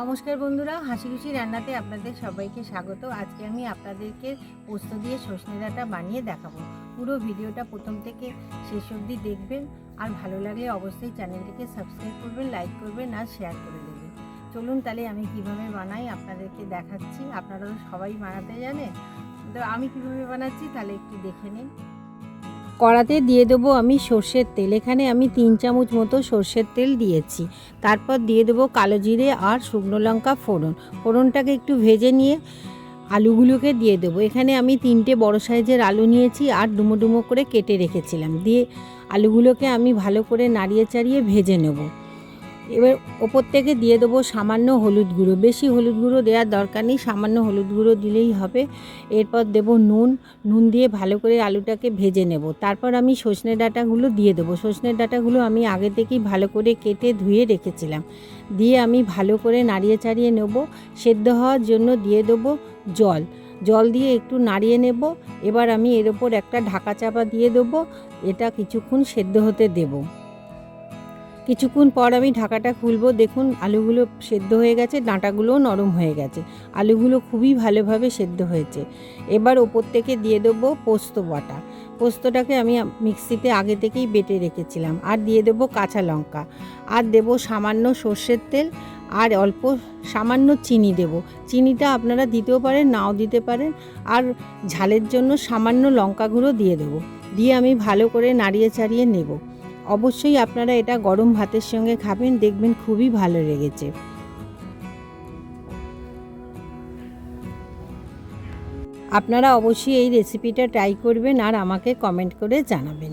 নমস্কার বন্ধুরা, হাসি খুশি রান্নাতে আপনাদের সবাইকে স্বাগত। আজকে আমি আপনাদেরকে পোস্ত দিয়ে সজনে ডাঁটা বানিয়ে দেখাবো। পুরো ভিডিওটা প্রথম থেকে শেষ অবধি দেখবেন। আর ভালো লাগলে অবশ্যই চ্যানেলটিকে সাবস্ক্রাইব করবেন, লাইক করবেন আর শেয়ার করে দেবেন। চলুন তাহলে আমি কীভাবে বানাই আপনাদেরকে দেখাচ্ছি। আপনারা সবাই বানাতে জানে তো আমি কীভাবে বানাচ্ছি তাহলে একটু দেখে নিন। কড়াতে দিয়ে দেবো আমি সর্ষের তেল। এখানে আমি তিন চামচ মতো সর্ষের তেল দিয়েছি। তারপর দিয়ে দেবো কালো জিরে আর শুকনো লঙ্কা ফোড়ন। ফোড়নটাকে একটু ভেজে নিয়ে আলুগুলোকে দিয়ে দেবো। এখানে আমি তিনটে বড় সাইজের আলু নিয়েছি আর ডুমো ডুমো করে কেটে রেখেছিলাম। দিয়ে আলুগুলোকে আমি ভালো করে নাড়িয়ে চাড়িয়ে ভেজে নেব। এবার ওপর থেকে দিয়ে দেবো সামান্য হলুদ গুঁড়ো। বেশি হলুদ গুঁড়ো দেওয়ার দরকার নেই, সামান্য হলুদ গুঁড়ো দিলেই হবে। এরপর দেবো নুন নুন দিয়ে ভালো করে আলুটাকে ভেজে নেব। তারপর আমি সজনে ডাঁটাগুলো দিয়ে দেবো। সজনে ডাঁটাগুলো আমি আগে থেকেই ভালো করে কেটে ধুয়ে রেখেছিলাম। দিয়ে আমি ভালো করে নাড়িয়ে চাড়িয়ে নেব। সেদ্ধ হওয়ার জন্য দিয়ে দেবো জল। জল দিয়ে একটু নাড়িয়ে নেব। এবার আমি এর ওপর একটা ঢাকা চাপা দিয়ে দেবো। এটা কিছুক্ষণ সেদ্ধ হতে দেবো। কিছুক্ষণ পর আমি ঢাকাটা খুলবো। দেখুন, আলুগুলো সেদ্ধ হয়ে গেছে, ডাঁটাগুলোও নরম হয়ে গেছে। আলুগুলো খুবই ভালোভাবে সেদ্ধ হয়েছে। এবার ওপর থেকে দিয়ে দেবো পোস্ত বাটা। পোস্তটাকে আমি মিক্সিতে আগে থেকেই বেটে রেখেছিলাম। আর দিয়ে দেবো কাঁচা লঙ্কা। আর দেবো সামান্য সর্ষের তেল। আর অল্প সামান্য চিনি দেব। চিনিটা আপনারা দিতেও পারেন, নাও দিতে পারেন। আর ঝালের জন্য সামান্য লঙ্কা গুঁড়ো দিয়ে দেবো। দিয়ে আমি ভালো করে নাড়িয়ে চাড়িয়ে নেব। অবশ্যই আপনারা এটা গরম ভাতের সঙ্গে খাবেন, দেখবেন খুবই ভালো লেগেছে। আপনারা অবশ্যই এই রেসিপিটা ট্রাই করবেন আর আমাকে কমেন্ট করে জানাবেন।